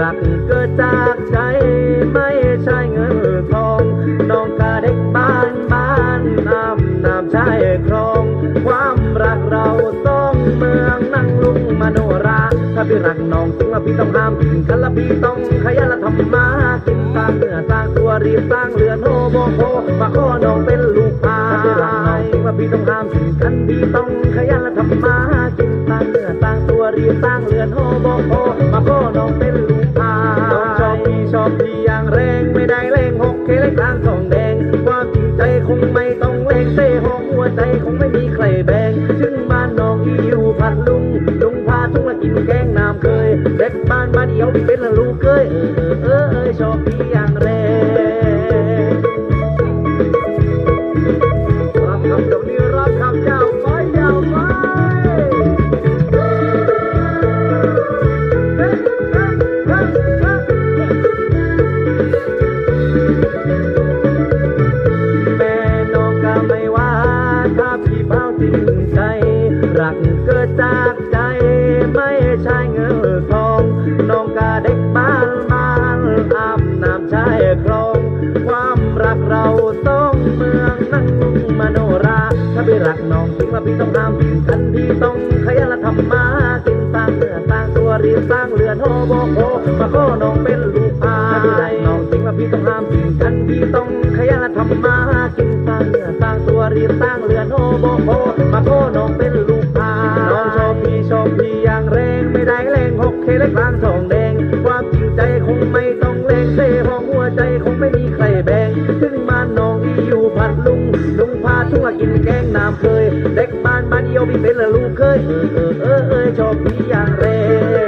รักเกิดจากใจไม่ใช่เงินทองน้องกาเด็กบ้านบ้านน้ำน้ำชายครอง ความรักเราต้องเมืองนั่งลุงมโนรา ถ้าพี่รักน้องจริงล้วพี่ต้องห้ามทิ้งกันละพี่ต้องขยันและทำมากินสร้างเนื้อสร้างตัวรีบสร้างเรือนโฮโบโคมาขอน้องเป็นลูกพายถ้าพี่รักน้องจริงแล้วพี่ต้องห้ามทิ้งกันพี่ต้องขยันและทำมากินสร้างเนื้อสร้างตัวรีบสร้างเรือนโฮโบโค น้องอีอยู่พัดลุงลุงพาทุ่งละกินแกงน้ำเคยเด็กบ้านบ้านเดียวเป็นละลูกเคยเออเออเออชอบพี่อย่างแรงรับคำเดี๋ยวนี้รับคำยาวไปยาวไปแม่น้องก็ไม่ว่าถ้าพี่เผาจริงใจ รักเกิดจากใจไม่ใช่เงินทองน้องก็เด็กบ้านบ้านอาบน้ำชายคลอง ความรักเราต้องเมืองนั่งมุงมโนรา ถ้าพี่รักน้องจริงแล้วพี่ต้องห้ามทิ้งกันพี่ต้องขยันละทำมากินสร้างเนื้อสร้างตัวเรีบสร้างเรือนโฮโบโคมาขอน้องเป็นลูกพายถ้าพี่รักน้องจริงแล้วพี่ต้องห้ามทิ้งกันพี่ต้องขยันละทำมากินสร้างเนื้อสร้างตัวเรีบสร้างเรือนโฮโบโคมาขอน้องเป็น ทและกลางทองแดง ความจริงใจคงไม่ต้องแรงเทห้องหัวใจคงไม่มีใครแบ่งถึงบ้านน้องที่อยู่พัดลุงลุงพาทุ่งกินแกงน้ำเคย เด็กบ้านบ้านเดียวมีเป็นละลูกเคย เออเออชอบพี่อย่างแรง